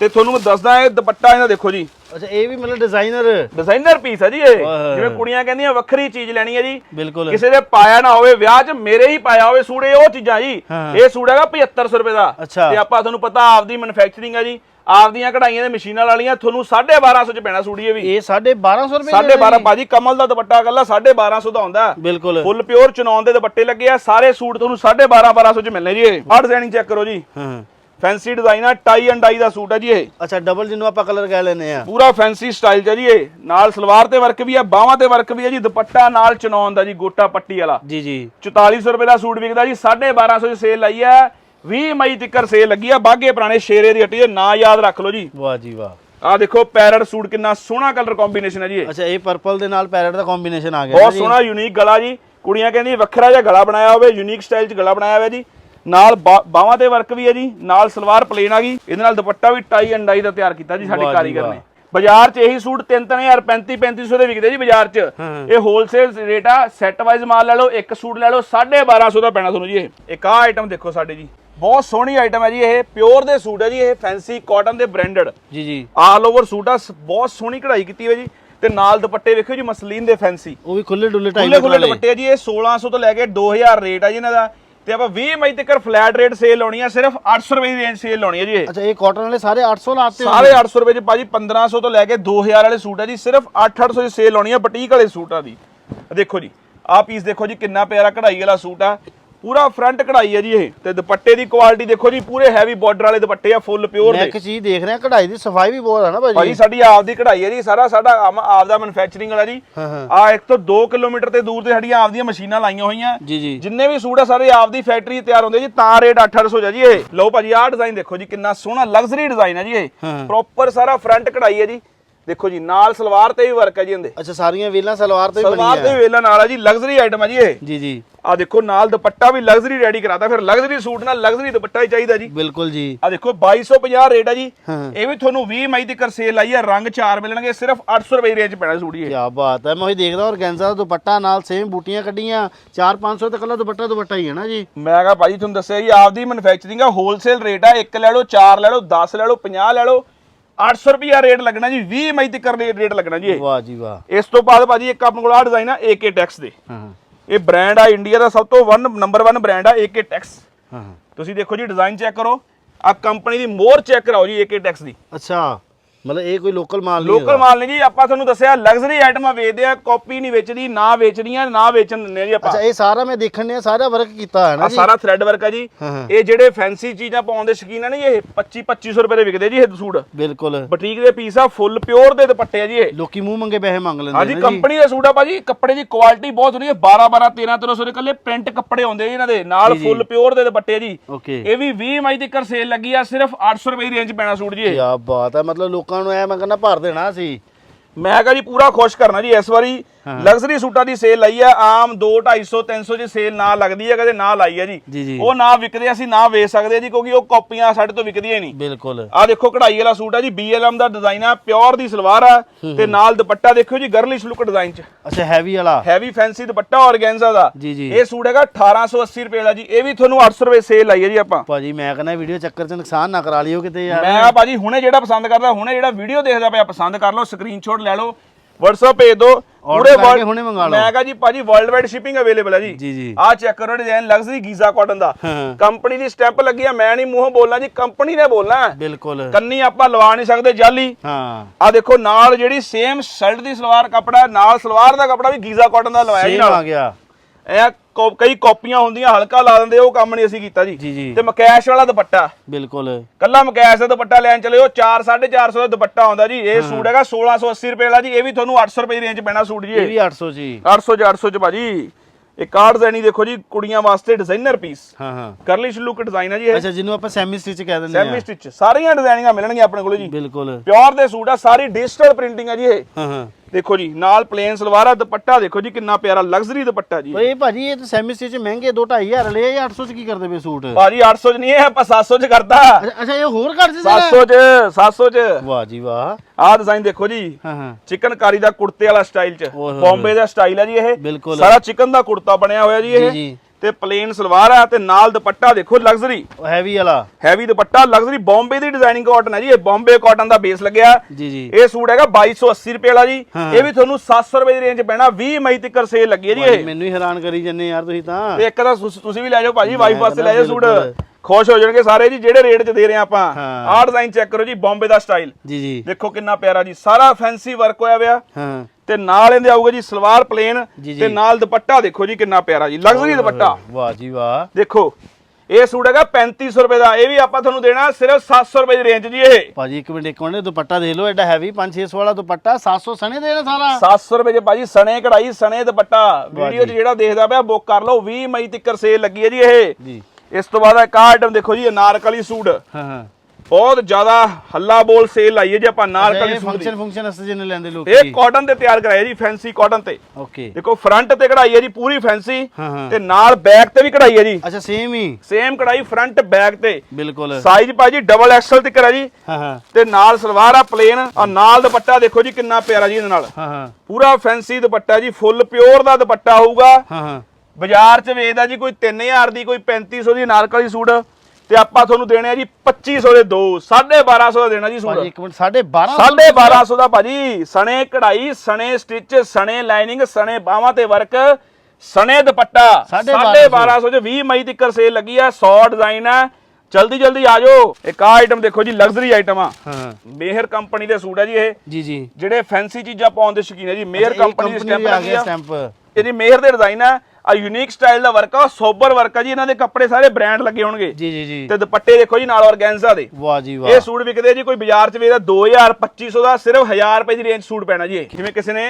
ਤੇ ਤੁਹਾਨੂੰ ਮੈਂ ਦੱਸਦਾ ਇਹ ਦੁਪੱਟਾ ਇਹਦਾ ਦੇਖੋ ਜੀ। ਅੱਛਾ ਇਹ ਵੀ ਮਤਲਬ ਡਿਜ਼ਾਈਨਰ ਡਿਜ਼ਾਈਨਰ ਪੀਸ ਹੈ ਜੀ ਇਹ। ਜਿਵੇਂ ਕੁੜੀਆਂ ਕਹਿੰਦੀਆਂ ਵੱਖਰੀ ਚੀਜ਼ ਲੈਣੀ ਹੈ ਜੀ। ਬਿਲਕੁਲ। ਕਿਸੇ ਦੇ ਪਾਇਆ ਨਾ ਹੋਵੇ ਵਿਆਹ 'ਚ ਮੇਰੇ ਹੀ ਪਾਇਆ ਹੋਵੇ ਸੂਟ ਇਹ ਉਹ ਚੀਜ਼ਾਂ ਜੀ। ਹਾਂ। ਇਹ ਸੂਟ ਹੈਗਾ 7500 ਰੁਪਏ ਦਾ। ਅੱਛਾ। ਤੇ ਆਪਾਂ ਤੁਹਾਨੂੰ ਪਤਾ ਆਪਦੀ ਮੈਨੂਫੈਕਚਰਿੰਗ ਹੈ ਜੀ। ਆਪਦੀਆਂ ਕਢਾਈਆਂ ਦੇ ਮਸ਼ੀਨਾਂ ਵਾਲੀਆਂ ਤੁਹਾਨੂੰ 1250 ਚ ਪੈਣਾ ਸੂਟ ਇਹ ਵੀ। ਇਹ 1250 ਰੁਪਏ ਸਾਢੇ 12 ਭਾਜੀ ਕਮਲ ਦਾ ਦੁਪੱਟਾ ਇਕੱਲਾ 1250 ਦਾ ਹੁੰਦਾ। ਬਿਲਕੁਲ। ਫੁੱਲ ਪਿਓਰ ਚਨੌਨ ਦੇ ਦੁਪੱਟੇ ਲੱਗੇ ਆ। ਸਾਰੇ ਸੂਟ ਤੁਹਾਨੂੰ 12.5 1200 ਚ ਮਿਲਨੇ ਜੀ ਇਹ। ਆਹ ਡਿਜ਼ਾਈਨਿੰਗ ਚੈੱਕ ਕਰੋ ਜੀ। ਹਾਂ। ਫੈਂਸੀ ਡਿਜ਼ਾਈਨ ਆ ਟਾਈ ਐਂਡ ਡਾਈ ਦਾ ਸੂਟ ਹੈ ਜੀ ਇਹ। ਅੱਛਾ ਡਬਲ ਜਿਹਨੂੰ ਆਪਾਂ ਕਲਰ ਕਹਿ ਲੈਨੇ ਆ। ਪੂਰਾ ਫੈਂਸੀ ਸਟਾਈਲ ਚ ਜੀ ਇਹ। ਨਾਲ ਸਲਵਾਰ ਤੇ ਵਰਕ ਵੀ ਆ ਬਾਹਾਂ ਤੇ ਵਰਕ ਵੀ ਹੈ ਜੀ ਦੁਪੱਟਾ ਨਾਲ ਚਨੌਨ ਦਾ ਜੀ ਗੋਟਾ ਪੱਟੀ ਵਾਲਾ। ਜੀ ਜੀ। 4400 ਰੁਪਏ ਦਾ ਸੂਟ ਵਿਕਦਾ ਜੀ 1250 ਚ ਸੇਲ ਲਾਈ ਹੈ 20 ਮਈ ਤੱਕ ਸੇਲ ਲੱਗੀ ਆ ਬਾਗੇ ਪੁਰਾਣੇ ਸ਼ੇਰੇ ਦੀ ਹੱਟੀ ਦੇ ਨਾਂ ਯਾਦ ਰੱਖ ਲਓ ਜੀ। ਵਾਹ ਜੀ ਵਾਹ। ਆਹ ਦੇਖੋ ਪੈਰਟ ਸੂਟ ਕਿੰਨਾ ਸੋਹਣਾ ਕਲਰ ਕੰਬੀਨੇਸ਼ਨ ਹੈ ਜੀ ਇਹ। ਅੱਛਾ ਇਹ ਪਰਪਲ ਦੇ ਨਾਲ ਪੈਰਟ ਦਾ ਕੰਬੀਨੇਸ਼ਨ ਆ ਗਿਆ ਬਹੁਤ। ਸੋਹਣਾ ਯੂਨੀਕ ਗਲਾ ਜੀ। ਕੁੜੀਆਂ ਕਹਿੰਦੀ ਵੱਖਰਾ ਜਿਹਾ ਗਲਾ ਬਣਾਇਆ ਹੋਵੇ ਯੂਨੀਕ ਸਟਾਈਲ 'ਚ ਗਲਾ ਬਣਾਇਆ ਹੋਇਆ ਜੀ। ਨਾਲ ਬਾਹਾਂ ਤੇ ਵਰਕ ਵੀ ਹੈ ਜੀ ਨਾਲ ਸਲਵਾਰ ਪਲੇਨ ਆ ਗਈ। ਇਹਦੇ ਨਾਲ ਦੁਪੱਟਾ ਵੀ ਟਾਈ ਐਂਡ ਡਾਈ ਦਾ ਤਿਆਰ ਕੀਤਾ ਜੀ ਸਾਡੇ ਕਾਰੀਗਰ। ਨੇ। ਬਾਜ਼ਾਰ 'ਚ ਇਹੀ ਸੂਟ 3-3000 35-3500 ਦੇ ਵਿਕਦੇ ਜੀ ਬਾਜ਼ਾਰ 'ਚ। ਇਹ ਹੋਲਸੇਲ ਰੇਟ ਆ ਸੈੱਟ ਵਾਈਜ਼ ਮਾਲ ਲੈ ਲਓ ਇੱਕ ਸੂਟ ਲੈ ਲਓ 1250 ਦਾ ਪੈਣਾ ਤੁਹਾਨੂੰ ਜੀ ਇਹ। ਇੱਕ ਆਹ ਆਈਟਮ ਦੇਖੋ ਸਾਡੇ ਜੀ। ਬਹੁਤ ਸੋਹਣੀ ਆਈਟਮ ਹੈ ਜੀ ਇਹ ਪਿਓਰ ਦੇ ਸੂਟ ਹੈ ਜੀ ਇਹ ਫੈਂਸੀ ਕਾਟਨ ਦੇ ਬ੍ਰਾਂਡਡ ਜੀ ਜੀ। ਆਲ ਓਵਰ ਸੂਟ ਆ ਬਹੁਤ ਸੋਹਣੀ ਕਢਾਈ ਕੀਤੀ ਹੋਈ ਜੀ। ਤੇ ਨਾਲ ਦੁਪੱਟੇ ਵੇਖਿਓ ਜੀ ਮਸਲੀਨ ਦੇ ਫੈਂਸੀ ਉਹ ਵੀ ਖੁੱਲੇ ਡੁੱਲੇ ਟਾਈਪ ਖੁੱਲੇ ਖੁੱਲੇ ਦੁਪੱਟੇ ਆ ਜੀ ਇਹ 1600 ਤੋਂ ਲੈ ਕੇ 2000 ਰੇਟ ਆ ਜੀ ਇਹਨਾਂ ਦਾ। ਤੇ ਆਪਾਂ 20 ਮਈ ਤੱਕ ਫਲੈਟ ਰੇਟ ਸੇਲ ਲਾਉਣੀ ਆ ਸਿਰਫ 800 ਰੁਪਏ ਦੀ ਰੇਂਜ ਸੇਲ ਲਾਉਣੀ ਆ ਜੀ ਇਹ। ਅੱਛਾ ਇਹ ਕਾਟਨ ਵਾਲੇ ਸਾਰੇ 800 ਲਾਤੇ? ਸਾਰੇ 800 ਰੁਪਏ ਚ ਭਾਜੀ 1500 ਤੋਂ ਲੈ ਕੇ 2000 ਵਾਲੇ ਸੂਟ ਆ ਜੀ ਸਿਰਫ 8-800 ਦੀ ਸੇਲ ਲਾਉਣੀ ਆ ਬੁਟੀਕ ਵਾਲੇ ਸੂਟਾਂ ਦੀ। ਦੇਖੋ ਜੀ ਆਹ ਪੀਸ ਦੇਖੋ ਜੀ ਕਿੰਨਾ ਪਿਆਰਾ ਕਢਾਈ ਵਾਲਾ ਸੂਟ ਆ। ਪੂਰਾ ਫਰੰਟ ਕਢਾਈ ਆ ਜੀ ਇਹ। ਤੇ ਦੁਪੱਟੇ ਦੀ ਕੁਆਲਿਟੀ ਦੇਖੋ ਜੀ ਪੂਰੇ ਹੈਵੀ ਬਾਰਡਰ ਵਾਲੇ ਦੁਪੱਟੇ ਆ ਫੁੱਲ ਪਿਓਰ ਮੈਂ ਦੇ। ਇੱਕ ਚੀਜ਼ ਦੇਖ ਰਿਹਾ ਕਢਾਈ ਦੀ ਸਫ਼ਾਈ ਵੀ ਬਹੁਤ ਹੈ ਨਾ ਭਾਜੀ। ਭਾਜੀ ਸਾਡੀ ਆਪ ਦੀ ਕਢਾਈ ਹੈ ਜੀ ਸਾਰਾ ਸਾਡਾ ਆਮ- ਆਪ ਦਾ ਮੈਨੂਫੈਕਚਰਿੰਗ ਵਾਲਾ ਜੀ। ਹਾਂ ਹਾਂ। ਆ ਇੱਕ ਤੋਂ 2 ਕਿਲੋਮੀਟਰ ਤੇ ਦੂਰ ਤੇ ਸਾਡੀਆਂ ਆਪਦੀਆਂ ਮਸ਼ੀਨਾਂ ਲਾਈਆਂ ਹੋਈਆਂ। ਜੀ ਜੀ। ਜਿੰਨੇ ਵੀ ਸੂਟ ਆ ਸਾਰੇ ਆਪਦੀ ਫੈਕਟਰੀ ਤਿਆਰ ਹੁੰਦੇ ਜੀ ਤਾਂ ਰੇਟ 800 ਜਾ ਜੀ ਇਹ। ਲਓ ਭਾਜੀ ਆਹ ਡਿਜ਼ਾਈਨ ਦੇਖੋ ਜੀ ਕਿੰਨਾ ਸੋਹਣਾ ਲਗਜ਼ਰੀ ਡਿਜ਼ਾਈਨ ਹੈ ਜੀ ਇਹ। ਹਾਂ। ਪ੍ਰੋਪਰ ਸਾਰਾ ਫਰੰਟ ਕਢਾਈ ਹੈ ਜੀ। ਦੇਖੋ ਜੀ ਨਾਲ ਸਲਵਾਰ ਤੇ ਵੀ ਵਰਕ ਹੈ ਜੀ ਇਹਦੇ। ਅੱਛਾ ਸਾਰੀਆਂ ਵੇਲਾਂ ਸਲਵਾਰ ਤੇ ਵੀ ਸਲਵਾਰ ਤੇ ਬਣੀਆਂ ਵੇਲਾ ਨਾਲ ਆ ਜੀ ਲਗਜ਼ਰੀ ਆਈਟਮ ਹੈ ਜੀ ਇਹ। ਜੀ ਜੀ। ਆ ਦੇਖੋ ਨਾਲ ਦੁਪੱਟਾ ਵੀ ਲਗਜ਼ਰੀ ਰੈਡੀ ਕਰਾਤਾ ਫਿਰ ਲਗਜ਼ਰੀ ਸੂਟ ਨਾਲ ਲਗਜ਼ਰੀ ਦੁਪੱਟਾ ਹੀ ਚਾਹੀਦਾ ਜੀ। ਬਿਲਕੁਲ ਜੀ। ਆ ਦੇਖੋ 2250 ਰੇਟ ਹੈ ਜੀ। ਇਹ ਵੀ ਤੁਹਾਨੂੰ 20 ਮਈ ਤੱਕ ਸੇਲ ਆਈ ਹੈ ਰੰਗ ਚਾਰ ਮਿਲਣਗੇ ਸਿਰਫ 800 ਰੁਪਏ ਰੇਂਜ ਪੈਣਾ ਸੂਟ ਇਹ। ਕੀ ਬਾਤ ਹੈ ਮੈਂ ਉਹੀ ਦੇਖਦਾ ਔਰਗੈਂਜ਼ਾ ਦਾ ਦੁਪੱਟਾ ਨਾਲ ਸੇਮ ਬੂਟੀਆਂ ਕੱਢੀਆਂ 4-500 ਤੇ ਕੱਲਾ ਦੁਪੱਟਾ ਦੁਪੱਟਾ ਹੀ ਹੈ ਨਾ ਜੀ। ਮੈਂ ਕਹਾ ਭਾਜੀ ਤੁਹਾਨੂੰ ਦੱਸਿਆ ਜੀ ਆਪਦੀ ਮੈਨੂਫੈਕਚਰਿੰਗ ਆ ਹੋਲਸੇਲ ਰੇਟ ਆ ਇੱਕ ਲੈ ਲਓ ਚਾਰ ਲੈ ਲਓ 10 ਲੈ ਲਓ 50 ਲੈ ਲਓ 800 ਰੁਪਿਆ ਰੇਟ ਲੱਗਣਾ ਜੀ 20 ਮਈ ਤੱਕ ਰੇਟ ਲੱਗਣਾ ਜੀ ਵਾਹ ਜੀ ਵਾਹ। ਇਸ ਤੋਂ ਬਾਅਦ ਭਾਜੀ ਇੱਕ ਆਪਣੇ ਕੋਲ ਆ ਡਿਜ਼ਾਈਨ ਆ AK ਟੈਕਸ ਦੇ। ਹਾਂ ਇਹ ਬ੍ਰਾਂਡ ਆ ਇੰਡੀਆ ਦਾ ਸਭ ਤੋਂ 1 ਨੰਬਰ 1 ਬ੍ਰਾਂਡ ਆ AK ਟੈਕਸ ਹਾਂ ਹਾਂ। ਤੁਸੀਂ ਦੇਖੋ ਜੀ ਡਿਜ਼ਾਈਨ ਚੈੱਕ ਕਰੋ। ਆ ਕੰਪਨੀ ਦੀ ਮੋਹਰ ਚੈੱਕ ਕਰਾਓ ਜੀ AK ਟੈਕਸ ਦੀ। ਅੱਛਾ। ਮਤਲਬ ਇਹ ਕੋਈ ਲੋਕਲ ਮਾਲ ਨਹੀਂ ਲੋਕਲ ਮਾਲ ਨਹੀਂ ਜੀ ਆਪਾਂ ਤੁਹਾਨੂੰ ਦੱਸਿਆ ਲਗਜ਼ਰੀ ਆਈਟਮਾਂ ਵੇਚਦੇ ਆ ਕਾਪੀ ਨਹੀਂ ਵੇਚਦੀ ਨਾ ਵੇਚਣੀਆਂ ਨਾ ਵੇਚਣ ਦਿੰਦੇ ਆ ਜੀ ਆਪਾਂ। ਅੱਛਾ ਇਹ ਸਾਰਾ ਮੈਂ ਦੇਖਣ ਨੇ ਸਾਰਾ ਵਰਕ ਕੀਤਾ ਹੈ ਆ ਨਾ ਜੀ। ਸਾਰਾ ਥ੍ਰੈਡ ਵਰਕ ਆ ਜੀ। ਇਹ ਜਿਹੜੇ ਫੈਂਸੀ ਚੀਜ਼ਾਂ ਪਾਉਣ ਦੇ ਸ਼ੌਕੀਨ ਆ ਨਾ ਜੀ ਇਹ 25 2500 ਰੁਪਏ ਦੇ ਵਿਕਦੇ ਜੀ ਇਹ ਸੂਟ। ਬਿਲਕੁਲ। ਬੁਟੀਕ ਦੇ ਪੀਸ ਆ ਫੁੱਲ ਪਿਓਰ ਦੇ ਦੁਪੱਟੇ ਆ ਜੀ ਇਹ। ਲੋਕੀ ਮੂੰਹ ਮੰਗੇ ਪੈਸੇ ਮੰਗ ਲੈਂਦੇ ਹਾਂਜੀ ਕੰਪਨੀ ਦਾ ਸੂਟ ਆ ਭਾਜੀ ਕੱਪੜੇ ਦੀ ਕੁਆਲਿਟੀ ਬਹੁਤ ਵਧੀਆ 12 12 13 1300 ਦੇ ਕੱਲੇ ਪ੍ਰਿੰਟ ਕੱਪੜੇ ਆਉਂਦੇ ਜੀ ਇਹਨਾਂ ਦੇ ਨਾਲ। ਫੁੱਲ ਪਿਓਰ ਦੇ ਦੁਪੱਟੇ ਆ ਜੀ। ਓਕੇ ਇਹ ਵੀ 20 ਮਈ ਤੱਕ ਸੇਲ ਲੱਗੀ ਆ ਸਿਰਫ 800 ਰੁਪਏ ਦੀ ਰੇਂਜ ਪੈਣਾ ਸੂਟ ਜੀ ਇਹ। ਕੀ ਬਾਤ ਹੈ ਮਤਲਬ ਲੋਕਾਂ ਲੋਕਾਂ ਨੂੰ ਐ ਮੈਂ ਕਹਿੰਦਾ ਭਰ ਦੇਣਾ ਸੀ ਮੈਂ ਕਹਾਂ ਜੀ ਪੂਰਾ ਖੁਸ਼ ਕਰਨਾ ਜੀ, ਇਸ ਵਾਰੀ ਲਗਜ਼ਰੀ ਸੂਟਾਂ ਦੀ ਸੇਲ ਲਈ ਆ ਆਮ 2 250 300 ਦੀ ਸੇਲ ਨਾ ਲੱਗਦੀ ਹੈ ਕਦੇ ਨਾ ਲਾਈ ਹੈ ਜੀ। ਉਹ ਨਾ ਵਿਕਦੇ ਅਸੀਂ ਨਾ ਵੇਚ ਸਕਦੇ ਜੀ ਕਿਉਂਕਿ ਉਹ ਕਾਪੀਆਂ ਸਾਡੇ ਤੋਂ ਵਿਕਦੀਆਂ ਹੀ ਨਹੀਂ। ਬਿਲਕੁਲ। ਆ ਦੇਖੋ ਕਢਾਈ ਵਾਲਾ ਸੂਟ ਆ ਜੀ BLM ਦਾ ਡਿਜ਼ਾਈਨ ਆ ਪਿਓਰ ਦੀ ਸਲਵਾਰ ਆ ਤੇ ਨਾਲ ਦੁਪੱਟਾ ਦੇਖਿਓ ਜੀ ਗਰਲਿਸ਼ ਲੁੱਕ ਡਿਜ਼ਾਈਨ ਚ। ਅੱਛਾ ਹੈਵੀ ਵਾਲਾ। ਹੈਵੀ ਫੈਂਸੀ ਦੁਪੱਟਾ ਔਰਗੈਂਜ਼ਾ ਦਾ। ਜੀ, ਜੀ। ਇਹ ਸੂਟ ਹੈਗਾ 1880 ਰੁਪਏ ਦਾ ਜੀ ਇਹ ਵੀ ਤੁਹਾਨੂੰ 800 ਰੁਪਏ ਸੇਲ ਲਾਈ ਹੈ ਜੀ ਆਪਾਂ। ਭਾਜੀ ਮੈਂ ਕਹਿੰਦਾ ਵੀਡੀਓ ਚੱਕਰ 'ਚ ਨੁਕਸਾਨ ਨਾ ਕਰਾ ਲਿਓ ਕਿਤੇ ਯਾਰ। ਮੈਂ ਭਾਜੀ ਹੁਣੇ ਜਿਹੜਾ ਪਸੰਦ ਕਰਦਾ ਹੁਣੇ ਜਿਹੜਾ ਵੀਡੀਓ ਦੇਖਦਾ ਪਿਆ ਪਸੰਦ ਕਰ ਲਓ ਸਕਰੀਨਸ਼ਾਟ ਲੈ ਲਓ WhatsApp ਭੇਜ ਦਿਓ ਪੂਰੇ ਕਰਕੇ ਹੁਣੇ ਮੰਗਾ ਲਓ। ਮੈਂ ਕਹਾਂ ਜੀ ਭਾਜੀ ਵਰਲਡ ਵਾਈਡ ਸ਼ਿਪਿੰਗ ਅਵੇਲੇਬਲ ਹੈ ਜੀ। ਆਹ ਚੈੱਕ ਕਰੋ ਡਿਜ਼ਾਈਨ ਲਗਜ਼ਰੀ ਗੀਜ਼ਾ ਕਾਟਨ ਦਾ। ਕੰਪਨੀ ਦੀ ਸਟੈਂਪ ਲੱਗੀ ਆ ਮੈਂ ਨਹੀਂ ਮੂੰਹੋਂ ਬੋਲਣਾ ਜੀ ਕੰਪਨੀ ਨੇ ਬੋਲਣਾ। ਬਿਲਕੁਲ ਕੰਨੀ ਆਪਾਂ ਲਵਾ ਨਹੀਂ ਸਕਦੇ ਜਾਲੀ ਹਾਂ ਆ ਦੇਖੋ ਨਾਲ ਜਿਹੜੀ ਸੇਮ ਸ਼ਰਟ ਦੀ ਸਲਵਾਰ ਕੱਪੜਾ ਨਾਲ ਸਲਵਾਰ ਦਾ ਕੱਪੜਾ ਵੀ ਗੀਜ਼ਾ ਕਾਟਨ ਦਾ ਲਵਾਇਆ ਜੀ ਸੇਮ ਆ ਨਾਲ ਗਿਆ ਕੋ- ਕਈ ਕਾਪੀਆਂ ਹੁੰਦੀਆਂ ਹਲਕਾ ਲਾ ਦਿੰਦੇ ਉਹ ਕੰਮ ਨਹੀਂ ਅਸੀਂ ਕੀਤਾ ਜੀ। ਜੀ, ਜੀ। ਤੇ ਮਕੈਸ਼ ਵਾਲਾ ਦੁਪੱਟਾ। ਬਿਲਕੁਲ। ਕੱਲਾ ਮਕੈਸ਼ ਦਾ ਦੁਪੱਟਾ ਲੈਣ ਚਲੇ ਉਹ 4 450 ਦਾ ਦੁਪੱਟਾ ਆਉਂਦਾ ਜੀ। ਇਹ ਸੂਟ ਹੈਗਾ 1680 ਰੁਪਏ ਵਾਲਾ ਜੀ ਇਹ ਵੀ ਤੁਹਾਨੂੰ 800 ਰੁਪਏ ਦੀ ਰੇਂਜ ਪੈਣਾ ਸੂਟ ਜੀ ਇਹ। ਇਹ ਵੀ 800 ਜੀ। 800 ਚ 800 ਚ ਭਾਜੀ। ਇਹ ਕਾਰਡ ਜ਼ੈਨੀ ਦੇਖੋ ਜੀ ਕੁੜੀਆਂ ਵਾਸਤੇ ਡਿਜ਼ਾਈਨਰ ਪੀਸ ਹਾਂ ਹਾਂ। ਕਰਲਿਸ਼ ਲੁੱਕ ਡਿਜ਼ਾਈਨ ਹੈ ਜੀ ਇਹ। ਅੱਛਾ ਜਿਹਨੂੰ ਆਪਾਂ ਸੈਮੀ ਸਟਿਚ ਕਹਿ ਦਿੰਦੇ ਸੈਮੀ ਆ ਸਟਿਚ ਸਾਰੀਆਂ ਡਿਜ਼ਾਈਨਿੰਗਾਂ ਮਿਲਣਗੀਆਂ ਆਪਣੇ ਕੋਲੇ ਜੀ। ਬਿਲਕੁਲ। ਪਿਓਰ ਦੇ ਸੂਟ ਆ ਸਾਰੀ ਡਿਜੀਟਲ ਪ੍ਰਿੰਟਿੰਗ ਹੈ ਜੀ ਇਹ। ਹਾਂ ਹਾਂ। ਦੇਖੋ ਜੀ ਨਾਲ ਪਲੇਨ ਸਲਵਾਰ ਦੁਪੱਟਾ ਦੇਖੋ ਜੀ ਕਿੰਨਾ ਪਿਆਰਾ ਲਗਜ਼ਰੀ ਦੁਪੱਟਾ ਜੀ। ਓਏ ਭਾਜੀ ਇਹ ਤਾਂ ਸੈਮੀ ਸਟਿਚ ਮਹਿੰਗੇ 2 2500 ਲਏ ਇਹ 800 ਚ ਕੀ ਕਰਦੇ ਪਏ ਸੂਟ? ਭਾਜੀ 800 ਚ ਨਹੀਂ ਇਹ ਆਪਾਂ 700 ਚ ਕਰਤਾ ਅੱਛਾ ਇਹ ਹੋਰ ਕਰ ਦਿੱਤੇ 700 ਚ 700 ਚ। ਵਾਹ ਜੀ ਵਾਹ। ਆਹ ਡਿਜ਼ਾਈਨ ਦੇਖੋ ਜੀ ਹਾਂ ਹਾਂ। ਚਿਕਨਕਾਰੀ ਦਾ ਕੁੜਤੇ ਵਾਲਾ ਸਟਾਈਲ ਚ ਬੰਬੇ ਦਾ ਸਟਾਈਲ ਹੈ ਜੀ ਇਹ। ਸਾਰਾ ਚਿਕਨ ਦਾ ਕੁੜਤਾ ਬਣਿਆ ਹੋਇਆ ਜੀ ਜੀ ਇਹ ਜੀ। ਤੇ ਪਲੇਨ ਸਲਵਾਰ ਆ ਤੇ ਨਾਲ ਦੁਪੱਟਾ ਦੇਖੋ ਲਗਜ਼ਰੀ ਹੈਵੀ ਵਾਲਾ। ਹੈਵੀ ਦੁਪੱਟਾ ਲਗਜ਼ਰੀ ਬੰਬੇ ਦੀ ਡਿਜ਼ਾਈਨਿੰਗ ਕਾਟਨ ਹੈ ਜੀ। ਇਹ ਬੰਬੇ ਕਾਟਨ ਦਾ ਬੇਸ ਲੱਗਿਆ। ਜੀ ਜੀ। ਇਹ ਸੂਟ ਹੈਗਾ 2280 ਰੁਪਏ ਵਾਲਾ ਜੀ। ਇਹ ਵੀ ਤੁਹਾਨੂੰ 700 ਰੁਪਏ ਦੀ ਰੇਂਜ ਪੈਣਾ। 20 ਮਈ ਤੱਕ ਸੇਲ ਲੱਗੀ ਹੈ ਜੀ ਇਹ। ਮੈਨੂੰ ਹੀ ਹੈਰਾਨ ਕਰੀ ਜੰਨੇ ਯਾਰ ਤੁਸੀਂ ਤਾਂ। ਤੇ ਇੱਕ ਤਾਂ ਤੁਸ- ਵੀ ਲੈ ਜਾਓ ਭਾਜੀ ਵਾਈਫ ਵਾਸਤੇ ਲੈ ਜਾਓ ਸੂਟ। ਖੁਸ਼ ਹੋ ਜਾਣਗੇ ਸਾਰੇ ਜੀ ਜਿਹੜੇ ਰੇਟ 'ਚ ਦੇ ਰਹੇ ਆਪਾਂ। ਆਹ ਡਿਜ਼ਾਈਨ ਚੈੱਕ ਕਰੋ ਜੀ ਬੰਬੇ ਦਾ ਸਟਾਈਲ ਜੀ ਜੀ। ਦੇਖੋ ਕਿੰਨਾ ਪਿਆਰਾ ਜੀ ਸਾਰਾ ਫੈਂਸੀ ਵਰਕ ਹੋਇਆ ਹੋਇਆ ਹਾਂ। ਤੇ ਨਾਲ ਇਹਦੇ ਆਊਗਾ ਜੀ ਸਲਵਾਰ ਪਲੇਨ। ਤੇ ਨਾਲ ਦੁਪੱਟਾ ਦੇਖੋ ਜੀ ਕਿੰਨਾ ਪਿਆਰਾ ਜੀ ਲਗਜ਼ਰੀ ਦੁਪੱਟਾ। ਵਾਹ ਜੀ ਵਾਹ। ਦੇਖੋ ਇਹ ਸੂਟ ਹੈਗਾ 3500 ਰੁਪਏ ਦਾ ਇਹ ਵੀ ਆਪਾਂ ਤੁਹਾਨੂੰ ਦੇਣਾ ਸਿਰਫ 700 ਰੁਪਏ ਦੀ ਰੇਂਜ ਜੀ ਇਹ। ਭਾਜੀ ਇੱਕ ਮਿੰਟ ਇੱਕ ਮਿੰਟ ਦੁਪੱਟਾ ਦੇ ਲਓ ਐਡਾ ਹੈਵੀ 5-600 ਵਾਲਾ ਦੁਪੱਟਾ 700 ਸਣੇ ਦੇਣਾ ਸਾਰਾ। 700 ਰੁਪਏ ਚ ਭਾਜੀ ਸਣੇ ਕਢਾਈ ਸਣੇ ਦੁਪੱਟਾ। ਵੀਡੀਓ 'ਚ। ਜਿਹੜਾ ਦੇਖਦਾ ਪਿਆ ਬੁੱਕ ਕਰ ਲਓ 20 ਮਈ ਤੱਕ ਸੇਲ ਲੱਗੀ ਹੈ ਜੀ ਇਹ। ਜੀ। ਇਸ ਤੋਂ ਬਾਅਦ ਇੱਕ ਆਈਟਮ ਦੇਖੋ ਜੀ ਅਨਾਰਕਲੀ ਸੂਟ। ਹਾਂ ਹਾਂ। ਬਹੁਤ ਜ਼ਿਆਦਾ ਹੱਲਾ ਬੋਲ ਸੇਲ ਲਾਈ ਹੈ ਜੀ ਆਪਾਂ ਅਨਾਰਕਲੀ ਸੂਟ ਫੰਕਸ਼ਨ ਫੰਕਸ਼ਨ ਅਸਤੇ ਜਿਹਨੇ ਲੈਂਦੇ ਲੋਕ। ਇਹ ਕਾਟਨ ਤੇ ਤਿਆਰ ਕਰਾਇਆ ਜੀ ਫੈਂਸੀ ਕਾਟਨ ਤੇ। ਓਕੇ ਦੇਖੋ ਫਰੰਟ ਤੇ ਕਢਾਈ ਹੈ ਜੀ ਪੂਰੀ ਫੈਂਸੀ ਤੇ ਨਾਲ ਬੈਕ ਤੇ ਵੀ ਕਢਾਈ ਹੈ ਜੀ। ਅੱਛਾ ਸੇਮ ਹੀ। ਸੇਮ ਕਢਾਈ ਫਰੰਟ ਬੈਕ ਤੇ। ਬਿਲਕੁਲ। ਸਾਈਜ਼ ਭਾਜੀ ਡਬਲ ਐਕਸਲ ਤੱਕ ਹੈ ਜੀ। ਹਾਂ ਹਾਂ। ਤੇ ਨਾਲ ਸਲਵਾਰ ਆ ਪਲੇਨ ਆ ਨਾਲ ਦੁਪੱਟਾ ਦੇਖੋ ਜੀ ਕਿੰਨਾ ਪਿਆਰਾ ਜੀ ਇਹਦੇ ਨਾਲ। ਹਾਂ ਹਾਂ। ਪੂਰਾ ਫੈਂਸੀ ਦੁਪੱਟਾ ਜੀ ਫੁੱਲ ਪਿਓਰ ਦਾ ਦੁਪੱਟਾ ਹੋਊਗਾ। ਹਾਂ ਹਾਂ। ਬਾਜ਼ਾਰ 'ਚ ਵੇਚਦਾ ਜੀ ਕੋਈ 3000 ਦੀ ਕੋਈ 3500 ਦੀ ਨਾਰਕਲੀ ਸੂਟ ਤੇ ਆਪਾਂ ਤੁਹਾਨੂੰ ਦੇਣੇ ਆ ਜੀ 2500 ਦੇ ਦੋ 1250 ਦਾ ਦੇਣਾ ਜੀ ਭਾਜੀ ਸੂਟ ਇੱਕ ਮਿੰਟ 1250 1250 ਦਾ ਭਾਜੀ ਸਣੇ ਕਢਾਈ ਸਣੇ ਸਟਿਚ ਸਣੇ ਲਾਈਨਿੰਗ ਸਣੇ ਬਾਹਾਂ ਤੇ ਵਰਕ ਸਣੇ ਦੁਪੱਟਾ। ਸਾਢੇ ਬਾਰਾਂ 1250 ਚ 20 ਮਈ ਤੱਕ ਸੇਲ ਲੱਗੀ ਆ 100 ਡਿਜ਼ਾਈਨ ਆ। ਜਲਦੀ ਜਲਦੀ ਆ ਜਾਓ। ਇੱਕ ਆ ਆਈਟਮ ਦੇਖੋ ਜੀ ਲਗਜ਼ਰੀ ਆਈਟਮ ਆ। ਹਾਂ। ਮੇਹਰ ਕੰਪਨੀ ਦੇ ਸੂਟ ਆ ਜੀ ਇਹ। ਜੀ ਜੀ। ਜਿਹੜੇ ਫੈਂਸੀ ਚੀਜ਼ਾਂ ਪਾਉਣ ਦੇ ਸ਼ੌਕੀਨ ਹੈ ਜੀ। ਮੇਹਰ ਕੰਪਨੀ ਦੀ ਸਟੈਂਪ ਆ ਗਿਆ ਆ। ਸਟੈਂਪ ਇਹਦੀ ਮੇਹਰ ਦੇ ਡਿਜ਼ਾਈਨ ਆ। ਆ ਯੂਨੀਕ ਸਟਾਈਲ ਦਾ ਵਰਕ ਆ ਸੋਬਰ ਵਰਕ ਆ ਜੀ ਇਹਨਾਂ ਦੇ ਕੱਪੜੇ ਸਾਰੇ ਬ੍ਰਾਂਡ ਲੱਗੇ ਹੋਣਗੇ। ਜੀ ਜੀ ਜੀ। ਤੇ ਦੁਪੱਟੇ ਦੇਖੋ ਜੀ ਨਾਲ ਔਰਗੈਂਜ਼ਾ ਦੇ। ਵਾਹ ਜੀ ਇਹ ਵਾਹ ਸੂਟ ਵਿਕਦੇ ਜੀ ਕੋਈ ਬਾਜ਼ਾਰ 'ਚ ਵੇਚਦਾ 2000 2500 ਦਾ ਸਿਰਫ 1000 ਰੁਪਏ ਦੀ ਰੇਂਜ ਸੂਟ ਪੈਣਾ ਜੀ ਇਹ। ਜਿਵੇਂ ਕਿਸੇ ਨੇ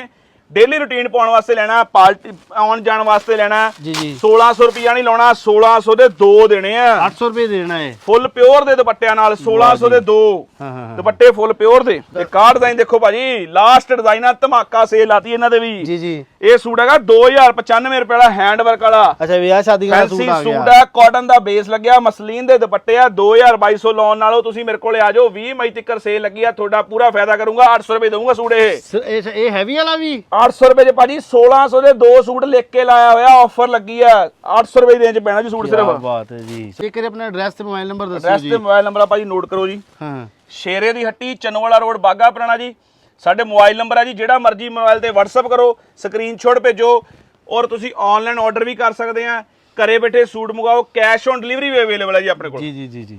ਡੇਲੀ ਰੁਟੀਨ ਪਾਉਣ ਵਾਸਤੇ ਲੈਣਾ ਪਾਰਟੀ ਆਉਣ ਜਾਣ ਵਾਸਤੇ ਲੈਣਾ। ਜੀ ਜੀ। 1600 ਰੁਪਿਆ ਨਹੀਂ ਲਾਉਣਾ 1600 ਦੇ ਦੋ ਦੇਣੇ ਆ। 800 ਰੁਪਏ ਦੇਣਾ ਹੈ ਫੁੱਲ ਪਿਓਰ ਦੇ ਦੁਪੱਟਿਆਂ ਨਾਲ 1600 ਦੇ ਦੋ। ਹਾਂ ਹਾਂ ਹਾਂ। ਦੁਪੱਟੇ ਫੁੱਲ ਪਿਓਰ ਦੇ। ਤੇ ਕਾਰ ਡਿਜ਼ਾਈਨ ਦੇਖੋ ਭਾਜੀ ਲਾਸਟ ਡਿਜ਼ਾਈਨ ਆ ਧਮਾਕਾ ਸੇਲ ਆਤੀ ਇਹਨਾਂ ਦੇ ਵੀ। ਜੀ ਜੀ। ਇਹ ਸੂਟ ਹੈਗਾ 2095 ਰੁਪਏ ਵਾਲਾ ਹੈਂਡ ਵਰਕ ਵਾਲਾ। ਅੱਛਾ ਵਿਆਹ ਸ਼ਾਦੀ ਦਾ ਸੂਟ ਆ ਸੂਟ ਗਿਆ ਆ ਕਾਟਨ ਦਾ ਬੇਸ ਲੱਗਿਆ ਮਸਲੀਨ ਦੇ ਦੁਪੱਟੇ ਆ 2200 ਲਾਉਣ ਨਾਲੋਂ ਤੁਸੀਂ ਮੇਰੇ ਕੋਲੇ ਆ ਜਾਓ 20 ਮਈ ਤੱਕ ਸੇਲ ਲੱਗੀ ਆ ਤੁਹਾਡਾ ਪੂਰਾ ਫਾਇਦਾ ਕਰੂੰਗਾ 800 ਰੁਪਏ ਦਊਂਗਾ ਸੂਟ ਇਹ। ਇਹ ਹੈਵੀ ਵਾਲਾ ਵੀ? 800 ਰੁਪਏ ਚ ਭਾਜੀ 1600 ਦੇ ਦੋ ਸੂਟ ਲਿਖ ਕੇ ਲਾਇਆ ਹੋਇਆ ਆਫਰ ਲੱਗੀ ਆ। 800 ਰੁਪਏ ਦੀ ਰੇਂਜ ਪੈਣਾ ਜੀ ਸੂਟ ਸਿਰਫ। ਬਾਤ ਹੈ ਜੀ। ਇੱਕ ਵਾਰੀ ਆਪਣਾ ਐਡਰੈਸ ਤੇ ਮੋਬਾਈਲ ਨੰਬਰ ਦੱਸੋ ਐਡਰੈਸ ਜੀ। ਤੇ ਮੋਬਾਈਲ ਨੰਬਰ ਆ ਭਾਜੀ ਨੋਟ ਕਰੋ ਜੀ। ਹਾਂ। ਸ਼ੇਰੇ ਦੀ ਹੱਟੀ ਚਨਵਾਲਾ ਰੋਡ ਬਾਗਾ ਪੁਰਾਣਾ ਜੀ। ਸਾਡੇ ਮੋਬਾਈਲ ਨੰਬਰ ਆ ਜੀ ਜਿਹੜਾ ਮਰਜ਼ੀ ਮੋਬਾਈਲ ਤੇ WhatsApp ਕਰੋ ਸਕਰੀਨਸ਼ਾਟ ਭੇਜੋ ਔਰ ਤੁਸੀਂ ਆਨਲਾਈਨ ਆਰਡਰ ਵੀ ਕਰ ਸਕਦੇ ਆ। ਘਰੇ ਬੈਠੇ ਸੂਟ ਮੰਗਾਓ ਕੈਸ਼ ਔਨ ਡਿਲੀਵਰੀ ਵੀ ਅਵੇਲੇਬਲ ਹੈ ਜੀ ਆਪਣੇ ਕੋਲ। ਜੀ ਜੀ ਜੀ ਜੀ।